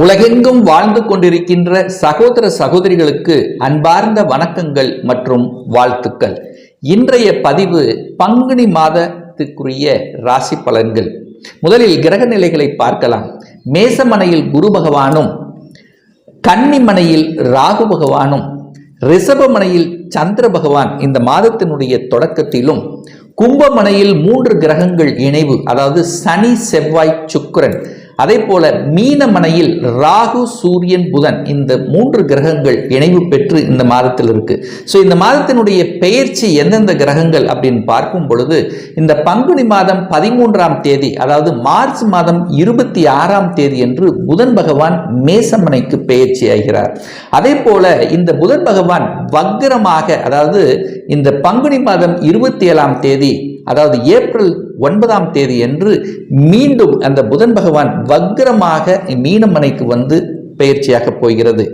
உலகெங்கும் வாழ்ந்து கொண்டிருக்கின்ற சகோதர சகோதரிகளுக்கு அன்பார்ந்த வணக்கங்கள் மற்றும் வாழ்த்துக்கள். இன்றைய பதிவு பங்குனி மாதத்துக்குரிய ராசி பலன்கள். முதலில் கிரக நிலைகளை பார்க்கலாம். மேசமனையில் குரு பகவானும் கன்னிமனையில் ராகு பகவானும் ரிஷபமனையில் சந்திர பகவான் இந்த மாதத்தினுடைய தொடக்கத்திலும் கும்பமனையில் மூன்று கிரகங்கள் இணைவு அதாவது சனி செவ்வாய் சுக்கிரன் அதே போல மீனமனையில் ராகு சூரியன் புதன் இந்த மூன்று கிரகங்கள் இணைவு பெற்று இந்த மாதத்தில் இருக்கு. ஸோ இந்த மாதத்தினுடைய பெயர்ச்சி எந்தெந்த கிரகங்கள் அப்படின்னு பார்க்கும் பொழுது இந்த பங்குனி மாதம் பதிமூன்றாம் தேதி அதாவது மார்ச் மாதம் இருபத்தி ஆறாம் தேதி என்று புதன் பகவான் மேசமனைக்கு பெயர்ச்சி ஆகிறார். அதே போல இந்த புதன் பகவான் வக்கிரமாக அதாவது இந்த பங்குனி மாதம் இருபத்தி ஏழாம் தேதி அதாவது ஏப்ரல் ஒன்பதாம் தேதி என்று மீண்டும் அந்த புதன் பகவான் வக்ரமாக மீனமனைக்கு வந்து பயிற்சியாக போகிறது.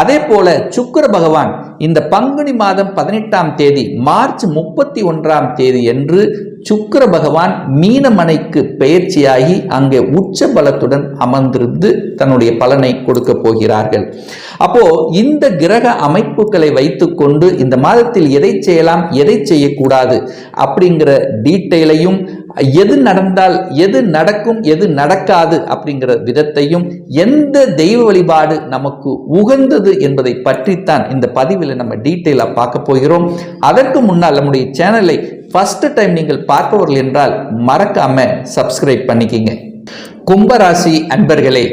அதே போல சுக்கர பகவான் இந்த பங்குனி மாதம் பதினெட்டாம் தேதி மார்ச் முப்பத்தி ஒன்றாம் தேதி என்று சுக்கர பகவான் மீனமனைக்கு பெயர்ச்சியாகி அங்கே உச்ச பலத்துடன் அமர்ந்திருந்து தன்னுடைய பலனை கொடுக்க போகிறார்கள். அப்போ இந்த கிரக அமைப்புகளை வைத்துக்கொண்டு இந்த மாதத்தில் எதை செய்யலாம் எதை செய்யக்கூடாது அப்படிங்கிற டீட்டெயிலையும் எது நடந்தால் எது நடக்கும் எது நடக்காது அப்படிங்கிற விதத்தையும் எந்த தெய்வ வழிபாடு நமக்கு உகந்தது என்பதை பற்றித்தான் இந்த பதிவில் நம்ம டீட்டெயிலாக பார்க்க போகிறோம். அதற்கு முன்னால் நம்முடைய சேனலை ஃபர்ஸ்ட் டைம் நீங்கள் பார்ப்பவர்கள் என்றால் மறக்காம சப்ஸ்கிரைப் பண்ணிக்கிங்க. கும்பராசி அன்பர்களே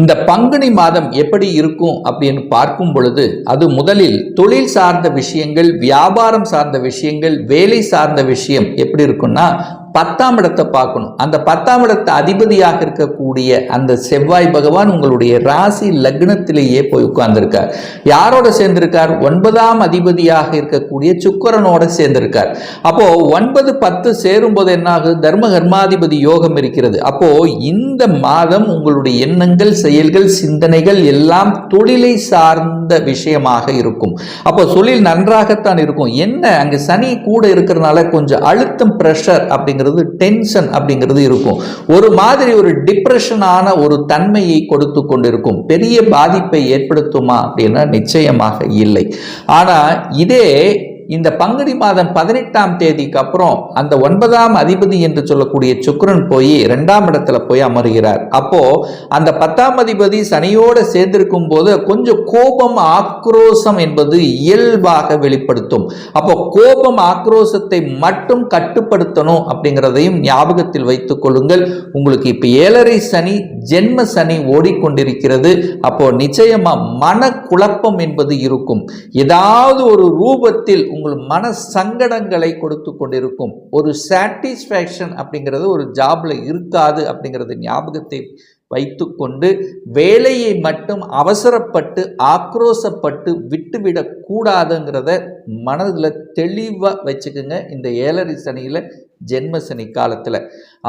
இந்த பங்குனி மாதம் எப்படி இருக்கும் அப்படின்னு பார்க்கும் பொழுது அது முதலில் தொழில் சார்ந்த விஷயங்கள் வியாபாரம் சார்ந்த விஷயங்கள் வேலை சார்ந்த விஷயம் எப்படி இருக்கும்னா பத்தாம் இடத்தை பார்க்கணும். அந்த பத்தாம் இடத்தை அதிபதியாக இருக்கக்கூடிய அந்த செவ்வாய் பகவான் உங்களுடைய ராசி லக்னத்திலேயே போய் உட்கார்ந்துருக்கார். யாரோட சேர்ந்திருக்கார்? ஒன்பதாம் அதிபதியாக இருக்கக்கூடிய சுக்கரனோட சேர்ந்திருக்கார். அப்போ ஒன்பது பத்து சேரும்போது என்ன ஆகுது தர்ம கர்மாதிபதி யோகம் இருக்கிறது. அப்போ இந்த மாதம் உங்களுடைய எண்ணங்கள் செயல்கள் சிந்தனைகள் எல்லாம் தொழிலை சார்ந்த விஷயமாக இருக்கும். அப்போ தொழில் நன்றாகத்தான் இருக்கும். என்ன? அங்க சனி கூட இருக்கிறதுனால கொஞ்சம் அழுத்தம் பிரஷர் அப்படிங்கிறது டென்ஷன் அப்படிங்கிறது இருக்கும். ஒரு மாதிரி ஒரு டிப்ரெஷனான ஒரு தன்மையை கொடுத்து கொண்டிருக்கும். பெரிய பாதிப்பை ஏற்படுத்துமா அப்படின்னா நிச்சயமாக இல்லை. ஆனா இதே இந்த பங்குனி மாதம் பதினெட்டாம் தேதிக்கு அப்புறம் அந்த ஒன்பதாம் அதிபதி என்று சொல்லக்கூடிய சுக்கரன் போய் இரண்டாம் இடத்துல போய் அமருகிறார். அப்போ அந்த பத்தாம் அதிபதி சனியோட சேர்ந்திருக்கும் போது கொஞ்சம் கோபம் ஆக்ரோசம் என்பது இயல்பாக வெளிப்படுத்தும். அப்போ கோபம் ஆக்ரோசத்தை மட்டும் கட்டுப்படுத்தணும் அப்படிங்கிறதையும் ஞாபகத்தில் வைத்துக் கொள்ளுங்கள். உங்களுக்கு இப்ப ஏழரை சனி ஜென்ம சனி ஓடிக்கொண்டிருக்கிறது. அப்போ நிச்சயமா மன குழப்பம் என்பது இருக்கும். ஏதாவது ஒரு ரூபத்தில் உங்கள் மன சங்கடங்களை கொடுத்து கொண்டிருக்கும். ஒரு சாட்டிஸ்ஃபேக்ஷன் அப்படிங்கிறது ஒரு ஜாப்ல இருக்காது அப்படிங்கிறது ஞாபகத்தை வைத்துக்கொண்டு வேலையை மட்டும் அவசரப்பட்டு ஆக்ரோசப்பட்டு விட்டுவிடக் கூடாதுங்கிறத மனதில் தெளிவாக வச்சுக்கோங்க. இந்த ஏழரை சனியில் ஜென்ம சனி காலத்தில்.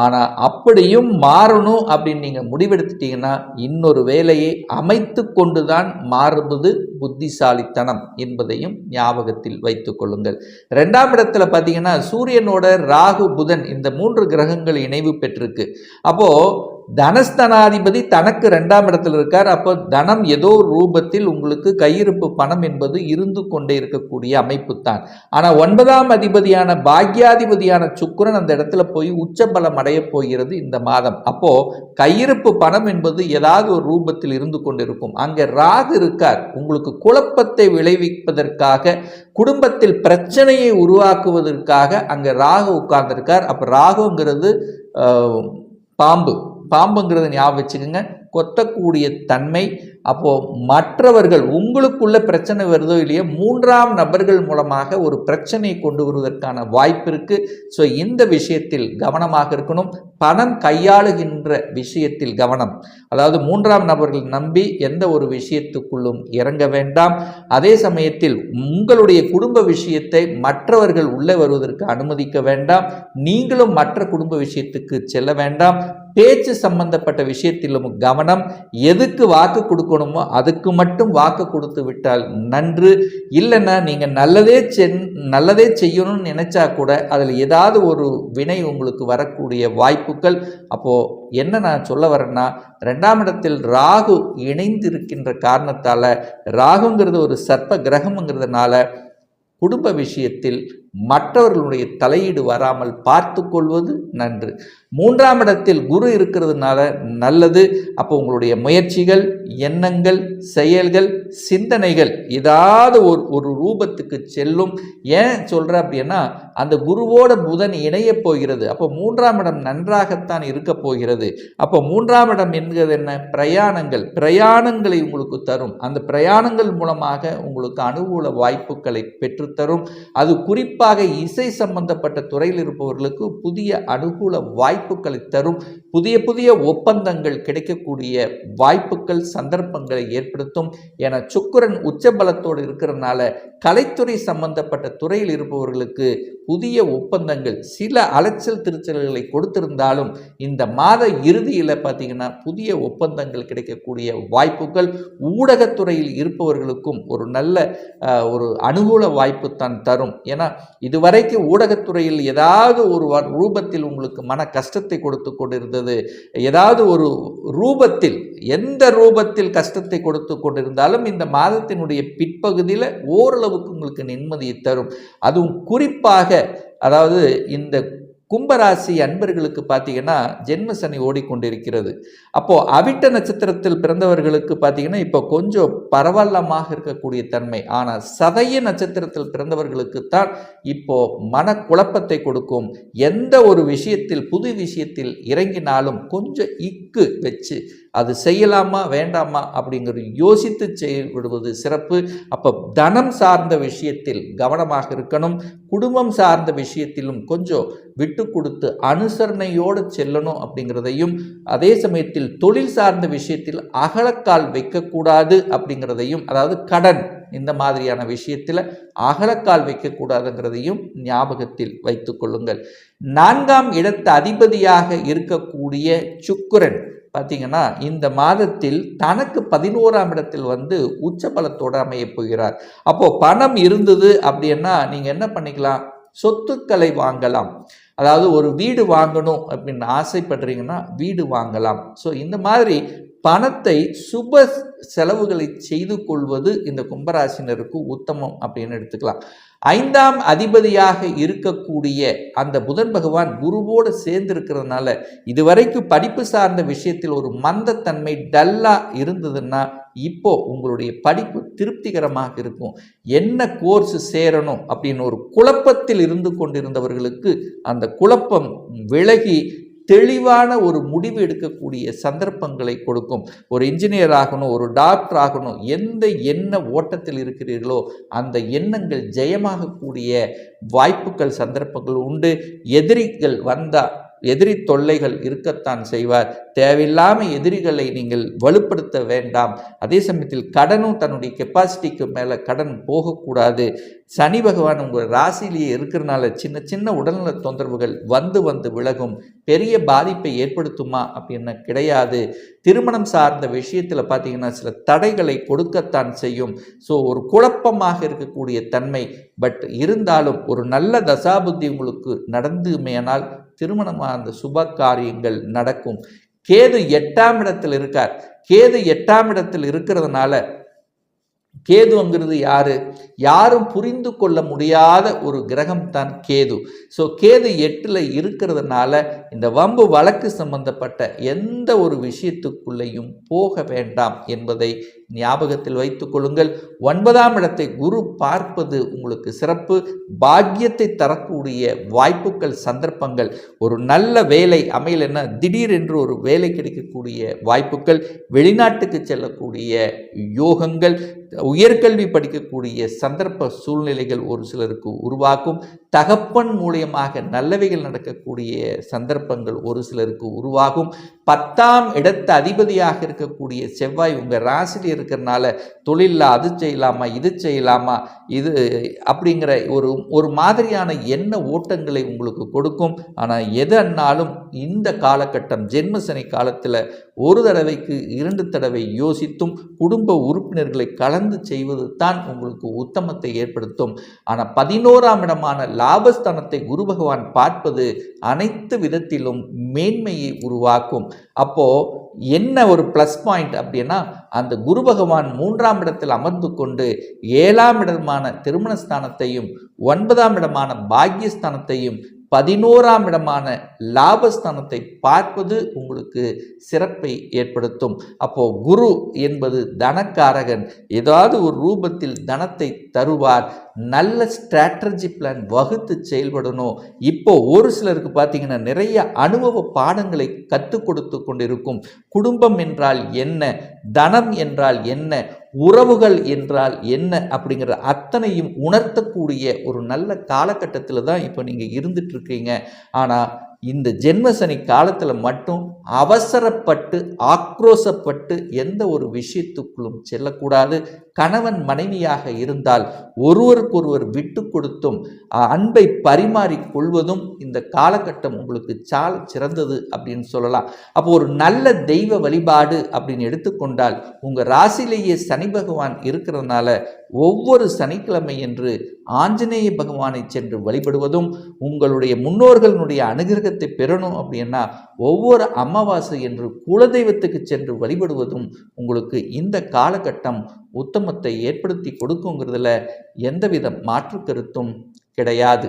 ஆனால் அப்படியும் மாறணும் அப்படின்னு நீங்கள் முடிவெடுத்துட்டீங்கன்னா இன்னொரு வேலையை அமைத்து கொண்டு தான் மாறுவது புத்திசாலித்தனம் என்பதையும் ஞாபகத்தில் வைத்துக் கொள்ளுங்கள். ரெண்டாம் இடத்துல பார்த்தீங்கன்னா சூரியனோட ராகு புதன் இந்த மூன்று கிரகங்கள் இணைவு பெற்றிருக்கு. அப்போது தனஸ்தனாதிபதி தனக்கு ரெண்டாம் இடத்துல இருக்கார். அப்போ தனம் ஏதோ ஒரு ரூபத்தில் உங்களுக்கு கையிருப்பு பணம் என்பது இருந்து கொண்டே இருக்கக்கூடிய அமைப்பு தான் ஆனால் ஒன்பதாம் அதிபதியான பாக்யாதிபதியான சுக்கரன் அந்த இடத்துல போய் உச்சபலம் அடைய போகிறது இந்த மாதம். அப்போ கையிருப்பு பணம் என்பது ஏதாவது ஒரு ரூபத்தில் இருந்து கொண்டிருக்கும். அங்கே ராகு இருக்கார். உங்களுக்கு குழப்பத்தை விளைவிப்பதற்காக குடும்பத்தில் பிரச்சனையை உருவாக்குவதற்காக அங்கே ராகு உட்கார்ந்துருக்கார். அப்போ ராகுங்கிறது பாம்பு. பாம்புங்கிறத ஞாபகம் வச்சுக்கோங்க. கொத்தக்கூடிய தன்மை அப்போது மற்றவர்கள் உங்களுக்குள்ள பிரச்சனை வருதோ இல்லையோ மூன்றாம் நபர்கள் மூலமாக ஒரு பிரச்சனையை கொண்டு வருவதற்கான வாய்ப்பு இருக்குது ஸோ இந்த விஷயத்தில் கவனமாக இருக்கணும். பணம் கையாளுகின்ற விஷயத்தில் கவனம். அதாவது மூன்றாம் நபர்கள் நம்பி எந்த ஒரு விஷயத்துக்குள்ளும் இறங்க வேண்டாம். அதே சமயத்தில் உங்களுடைய குடும்ப விஷயத்தை மற்றவர்கள் உள்ளே வருவதற்கு அனுமதிக்க வேண்டாம். நீங்களும் மற்ற குடும்ப விஷயத்துக்கு செல்ல வேண்டாம். பேச்சு சம்பந்தப்பட்ட விஷயத்திலும் கவனம் எதுக்கு வாக்கு கொடுக்கணுமோ அதுக்கு மட்டும் வாக்கு கொடுத்து விட்டால் நன்று. இல்லைன்னா நீங்கள் நல்லதே சென் நல்லதே செய்யணும்னு நினச்சா கூட அதில் ஏதாவது ஒரு வினை உங்களுக்கு வரக்கூடிய வாய்ப்புகள். அப்போது என்ன நான் சொல்ல வரேன்னா ரெண்டாம் இடத்தில் ராகு இணைந்து இருக்கின்ற காரணத்தால் ராகுங்கிறது ஒரு சர்ப்ப கிரகம்ங்கிறதுனால குடும்ப விஷயத்தில் மற்றவர்களுடைய தலையீடு வராமல் பார்த்து கொள்வது நன்று. மூன்றாம் இடத்தில் குரு இருக்கிறதுனால நல்லது. அப்போ உங்களுடைய முயற்சிகள் எண்ணங்கள் செயல்கள் சிந்தனைகள் ஏதாவது ஒரு ஒரு ரூபத்துக்கு செல்லும். ஏன் சொல்கிற அப்படின்னா அந்த குருவோட புதன் இணைய போகிறது. அப்போ மூன்றாம் இடம் நன்றாகத்தான் இருக்க போகிறது. அப்போ மூன்றாம் இடம் என்கிறது என்ன? பிரயாணங்கள். பிரயாணங்களை உங்களுக்கு தரும். அந்த பிரயாணங்கள் மூலமாக உங்களுக்கு அனுகூல வாய்ப்புகளை பெற்றுத்தரும் அது குறிப்பாக குறிப்பாக இசை சம்பந்தப்பட்ட துறையில் இருப்பவர்களுக்கு புதிய அனுகூல வாய்ப்புகளை தரும் புதிய புதிய ஒப்பந்தங்கள் கிடைக்கக்கூடிய வாய்ப்புகள் சந்தர்ப்பங்களை ஏற்படுத்தும் என சுக்கரன் உச்சபலத்தோடு இருக்கிறதுனால கலைத்துறை சம்பந்தப்பட்ட துறையில் இருப்பவர்களுக்கு புதிய ஒப்பந்தங்கள் சில அலைச்சல் திருச்சல்களை கொடுத்திருந்தாலும் இந்த மாத இறுதியில் பார்த்தீங்கன்னா புதிய ஒப்பந்தங்கள் கிடைக்கக்கூடிய வாய்ப்புகள் ஊடகத்துறையில் இருப்பவர்களுக்கும் ஒரு நல்ல ஒரு அனுகூல வாய்ப்பு தான் தரும். ஏன்னா இதுவரைக்கும் ஊடகத்துறையில் ஏதாவது ஒரு ரூபத்தில் உங்களுக்கு மன கஷ்டத்தை கொடுத்து கொண்டிருந்தது ஏதாவது ஒரு ரூபத்தில் எந்த ரூபத்தில் கஷ்டத்தை கொடுத்து கொண்டிருந்தாலும் இந்த மாதத்தினுடைய பிற்பகுதியில் ஓரளவுக்கு உங்களுக்கு நிம்மதியை தரும். அதுவும் குறிப்பாக அதாவது இந்த கும்பராசி அன்பர்களுக்கு பார்த்தீங்கன்னா ஜென்ம சனி ஓடிக்கொண்டிருக்கிறது. அப்போது அவிட்ட நட்சத்திரத்தில் பிறந்தவர்களுக்கு பார்த்தீங்கன்னா இப்போ கொஞ்சம் பரவல்லமாக இருக்கக்கூடிய தன்மை. ஆனால் சதய நட்சத்திரத்தில் பிறந்தவர்களுக்கு தான் இப்போ மன குழப்பத்தை கொடுக்கும். எந்த ஒரு விஷயத்தில் புது விஷயத்தில் இறங்கினாலும் கொஞ்சம் இக்கு வச்சு அது செய்யலாமா வேண்டாமா அப்படிங்கிறது யோசித்து செயல்படுவது சிறப்பு. அப்போ தனம் சார்ந்த விஷயத்தில் கவனமாக இருக்கணும். குடும்பம் சார்ந்த விஷயத்திலும் கொஞ்சம் விட்டு கொடுத்து அனுசரணையோடு செல்லணும் அப்படிங்கிறதையும் அதே சமயத்தில் தொழில் சார்ந்த விஷயத்தில் அகலக்கால் வைக்கக்கூடாது அப்படிங்கிறதையும் அதாவது கடன் இந்த மாதிரியான விஷயத்தில் அகலக்கால் வைக்கக்கூடாதுங்கிறதையும் ஞாபகத்தில் வைத்து கொள்ளுங்கள். நான்காம் இடத்து அதிபதியாக இருக்கக்கூடிய சுக்குரன் பார்த்தீங்கன்னா இந்த மாதத்தில் தனக்கு பதினோராம் இடத்தில் வந்து உச்ச பலத்தோடு அமைய போகிறார். அப்போது பணம் இருந்தது அப்படின்னா நீங்கள் என்ன பண்ணிக்கலாம்? சொத்துக்களை வாங்கலாம். அதாவது ஒரு வீடு வாங்கணும் அப்படின்னு ஆசைப்படுறீங்கன்னா வீடு வாங்கலாம். ஸோ இந்த மாதிரி பணத்தை சுப செலவுகளை செய்து கொள்வது இந்த கும்பராசினருக்கு உத்தமம் அப்படின்னு எடுத்துக்கலாம். ஐந்தாம் அதிபதியாக இருக்கக்கூடிய அந்த புதன் பகவான் குருவோடு சேர்ந்து இருக்கிறதுனால இதுவரைக்கும் படிப்பு சார்ந்த விஷயத்தில் ஒரு மந்தத்தன்மை டல்லாக இருந்ததுன்னா இப்போ உங்களுடைய படிப்பு திருப்திகரமாக இருக்கும். என்ன கோர்ஸ் சேரணும் அப்படின்னு ஒரு குழப்பத்தில் இருந்து கொண்டிருந்தவர்களுக்கு அந்த குழப்பம் விலகி தெளிவான ஒரு முடிவு எடுக்கக்கூடிய சந்தர்ப்பங்களை கொடுக்கும். ஒரு இன்ஜினியர் ஆகணும் ஒரு டாக்டர் ஆகணும் எந்த எண்ண ஓட்டத்தில் இருக்கிறீர்களோ அந்த எண்ணங்கள் ஜெயமாகக்கூடிய வாய்ப்புகள் சந்தர்ப்பங்கள் உண்டு. எதிரிகள் வந்தால் எதிரி தொல்லைகள் இருக்கத்தான் செய்வார். தேவையில்லாமல் எதிரிகளை நீங்கள் வலுப்படுத்த வேண்டாம். அதே சமயத்தில் கடனும் தன்னுடைய கெப்பாசிட்டிக்கு மேலே கடன் போகக்கூடாது. சனி பகவான் உங்கள் ராசிலேயே இருக்கிறனால சின்ன சின்ன உடல்நல தொந்தரவுகள் வந்து வந்து விலகும். பெரிய பாதிப்பை ஏற்படுத்துமா அப்படின்னு கிடையாது. திருமணம் சார்ந்த விஷயத்தில் பார்த்தீங்கன்னா சில தடைகளை கொடுக்கத்தான் செய்யும். ஸோ ஒரு குழப்பமாக இருக்கக்கூடிய தன்மை. பட் இருந்தாலும் ஒரு நல்ல தசாபுத்தி உங்களுக்கு நடந்துமேனால் திருமணமாக அந்த சுப காரியங்கள் நடக்கும். கேது எட்டாம் இடத்தில் இருக்கார். கேது எட்டாம் இடத்தில் இருக்கிறதுனால கேதுங்கிறது யாரு? யாரும் புரிந்து கொள்ள முடியாத ஒரு கிரகம் தான் கேது. ஸோ கேது எட்டில் இருக்கிறதுனால இந்த வம்பு வழக்கு சம்பந்தப்பட்ட எந்த ஒரு விஷயத்துக்குள்ளேயும் போக வேண்டாம் என்பதை ஞாபகத்தில் வைத்துக் கொள்ளுங்கள். ஒன்பதாம் இடத்தை குரு பார்ப்பது உங்களுக்கு சிறப்பு. பாக்கியத்தை தரக்கூடிய வாய்ப்புகள் சந்தர்ப்பங்கள். ஒரு நல்ல வேலை அமையலைன்னா திடீர் என்று ஒரு வேலை கிடைக்கக்கூடிய வாய்ப்புகள். வெளிநாட்டுக்கு செல்லக்கூடிய யோகங்கள். உயர்கல்வி படிக்கக்கூடிய சந்தர்ப்ப சூழ்நிலைகள் ஒரு சிலருக்கு உருவாக்கும். தகப்பன் மூலியமாக நல்லவைகள் நடக்கக்கூடிய சந்தர்ப்பங்கள் ஒரு சிலருக்கு உருவாகும். பத்தாம் இடத்து அதிபதியாக இருக்கக்கூடிய செவ்வாய் உங்கள் ராசியில் இருக்கிறனால தொழிலில் அது செய்யலாமா இது செய்யலாமா இது அப்படிங்கிற ஒரு ஒரு மாதிரியான எண்ண ஓட்டங்களை உங்களுக்கு கொடுக்கும். ஆனால் எதன்னாலும் இந்த காலகட்டம் ஜென்ம சனி காலத்தில் ஒரு தடவைக்கு இரண்டு தடவை யோசித்தும் குடும்ப உறுப்பினர்களை கலந்து செய்வது தான் உங்களுக்கு உத்தமத்தை ஏற்படுத்தும். ஆனால் பதினோராம் இடமான லாபஸ்தானத்தை குரு பகவான் பார்ப்பது அனைத்து விதத்திலும் மேன்மையை உருவாக்கும். அப்போ என்ன ஒரு ப்ளஸ் பாயிண்ட் அப்படின்னா அந்த குரு பகவான் மூன்றாம் இடத்தில் அமர்ந்து கொண்டு ஏழாம் இடமான திருமணஸ்தானத்தையும் ஒன்பதாம் இடமான பாக்யஸ்தானத்தையும் பதினோராம் இடமான லாபஸ்தானத்தை பார்ப்பது உங்களுக்கு சிறப்பை ஏற்படுத்தும். அப்போ குரு என்பது தனக்காரகன். ஏதாவது ஒரு ரூபத்தில் தனத்தை தருவார். நல்ல ஸ்ட்ராட்டஜி பிளான் வகுத்து செயல்படணும். இப்போ ஒரு சிலருக்கு பார்த்தீங்கன்னா நிறைய அனுபவ பாடங்களை கற்றுக் கொடுத்து கொண்டிருக்கும். குடும்பம் என்றால் என்ன? தனம் என்றால் என்ன? உறவுகள் என்றால் என்ன? அப்படிங்கிற அத்தனையும் உணர்த்தக்கூடிய ஒரு நல்ல காலகட்டத்தில் தான் இப்போ நீங்கள் இருந்துட்டு இருக்கீங்க. ஆனால் இந்த ஜென்மசனி காலத்தில் மட்டும் அவசரப்பட்டு ஆக்ரோசப்பட்டு எந்த ஒரு விஷயத்துக்குள்ளும் செல்லக்கூடாது. கணவன் மனைவியாக இருந்தால் ஒருவருக்கொருவர் விட்டு கொடுத்தும் அன்பை பரிமாறி கொள்வதும் இந்த காலகட்டம் உங்களுக்கு சால சிறந்தது அப்படின்னு சொல்லலாம். அப்போ ஒரு நல்ல தெய்வ வழிபாடு அப்படின்னு எடுத்துக்கொண்டால் உங்கள் ராசியிலேயே சனி பகவான் இருக்கிறதுனால ஒவ்வொரு சனிக்கிழமை என்று ஆஞ்சநேய பகவானை சென்று வழிபடுவதும் உங்களுடைய முன்னோர்களுடைய அனுகிரகத்தை பெறணும் அப்படின்னா ஒவ்வொரு அமாவாசை என்று குலதெய்வத்துக்கு சென்று வழிபடுவதும் உங்களுக்கு இந்த காலகட்டம் உத்தமத்தை ஏற்படுத்தி கொடுக்குங்கிறதுல எந்தவித மாற்று கருத்தும் கிடையாது.